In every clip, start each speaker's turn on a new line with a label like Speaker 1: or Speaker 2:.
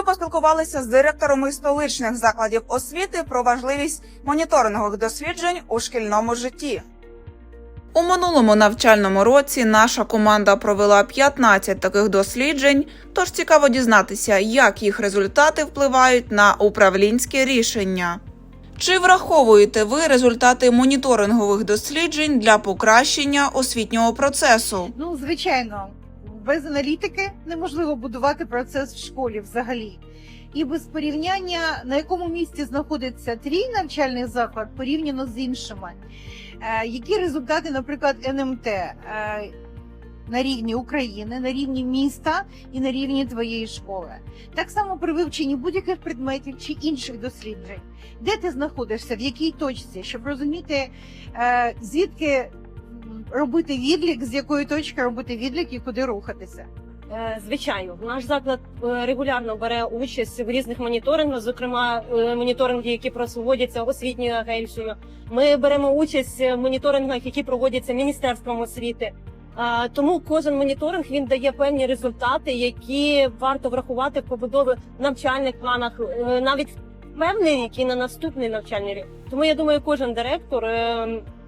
Speaker 1: Ми поспілкувалися з директорами столичних закладів освіти про важливість моніторингових досліджень у шкільному житті. У минулому навчальному році наша команда провела 15 таких досліджень, тож цікаво дізнатися, як їх результати впливають на управлінські рішення. Чи враховуєте ви результати моніторингових досліджень для покращення освітнього процесу?
Speaker 2: Ну, звичайно, без аналітики неможливо будувати процес в школі взагалі. І без порівняння, на якому місці знаходиться твій навчальний заклад порівняно з іншими. Е, які результати, наприклад, НМТ е, на рівні України, на рівні міста і на рівні твоєї школи? Так само при вивченні будь-яких предметів чи інших досліджень, де ти знаходишся, в якій точці, щоб розуміти, е, звідки робити відлік, з якої точки робити відлік і куди рухатися.
Speaker 3: Е, Звичайно, наш заклад е, регулярно бере участь в різних моніторингах, зокрема е, моніторинги, які проводяться освітньою агенцією. Ми беремо участь в моніторингах, які проводяться міністерством освіти. Тому кожен моніторинг він дає певні результати, які варто врахувати в побудові навчальних планах, навіть певний, які на наступний навчальний рік. Тому я думаю, кожен директор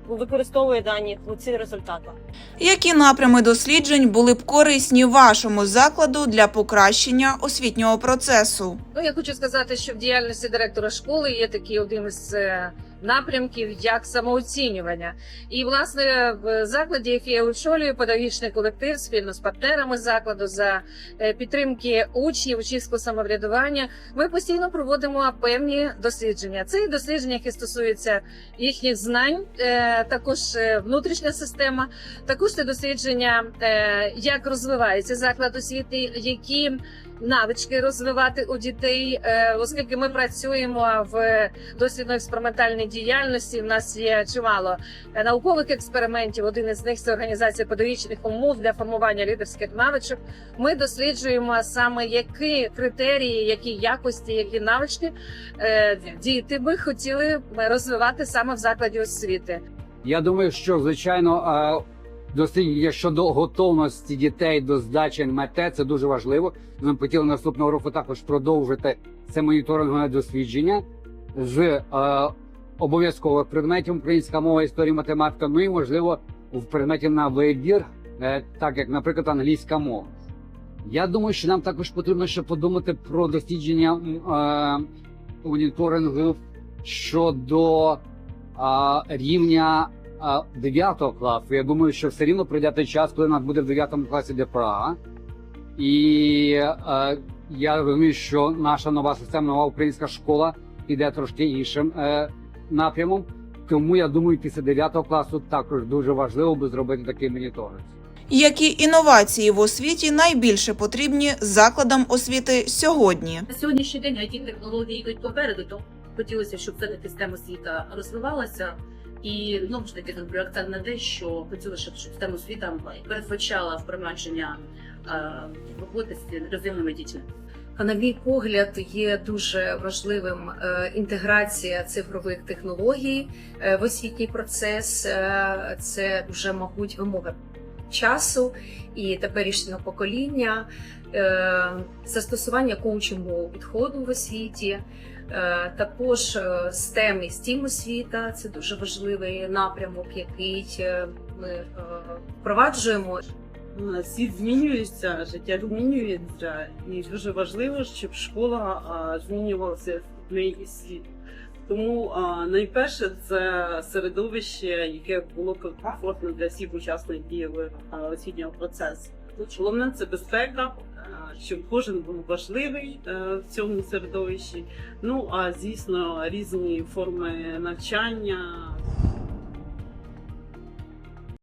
Speaker 3: використовує дані у ці результати.
Speaker 1: Які напрями досліджень були б корисні вашому закладу для покращення освітнього процесу?
Speaker 4: Ну, я хочу сказати, що в діяльності директора школи є такий один із е, напрямків як самооцінювання. І власне в закладі, який я очолюю, педагогічний колектив спільно з партнерами закладу за е, підтримки учнів, учнівського самоврядування. Ми постійно проводимо певні дослідження. Це і дослідження, які стосуються їхніх знань, е, також е, внутрішня система, також це дослідження, як розвивається заклад освіти, які навички розвивати у дітей, е, оскільки ми працюємо в дослідно-експериментальній діяльності. У нас є чимало е, наукових експериментів. Один із них це організація педагогічних умов для формування лідерських навичок. Ми досліджуємо саме які критерії, які якості, які навички е, діти би хотіли розвивати саме в закладі освіти.
Speaker 5: Я думаю, що звичайно дослідження щодо готовності дітей до здачі НМТ це дуже важливо. Ми хотіли наступного року також продовжити це моніторингове дослідження з е, обов'язкових предметів українська мова, історія, математика. Ну і можливо в предметі на вибір, е, так як, наприклад, англійська мова. Я думаю, що нам також потрібно ще подумати про дослідження е, моніторингу щодо а, рівня а, 9 класу. Я думаю, що все рівно прийде той час, коли нас буде в 9 класі ДПА. І а, я розумію, що наша нова система, нова українська школа іде трошки іншим е, напрямом. Тому я думаю, після 9 класу також дуже важливо би зробити такий моніторинг.
Speaker 1: Які інновації в освіті найбільше потрібні закладам освіти сьогодні?
Speaker 6: На сьогоднішній день it технології йдуть попереду, то хотілося, щоб все таки система освіта розвивалася. І знову ж таки зроблю акцент на те, що хотілося, щоб система освіта передбачала впровадження е, роботи з розумними дітьми.
Speaker 7: На мій погляд, є дуже важливим е, інтеграція цифрових технологій е, в освітній процес. Це вже, мабуть, вимога часу і теперішнього покоління, застосування коучингового підходу в освіті. Е, Також е, STEM і STEAM освіта це дуже важливий напрямок, який е, ми впроваджуємо.
Speaker 8: Ну, Світ змінюється, життя змінюється, і дуже важливо, щоб школа змінювалася в неї і світ. Тому найперше це середовище, яке було комфортно для всіх учасників освітнього процесу. Головне це безпека, щоб кожен був важливий е, в цьому середовищі. Ну а звісно, різні форми навчання,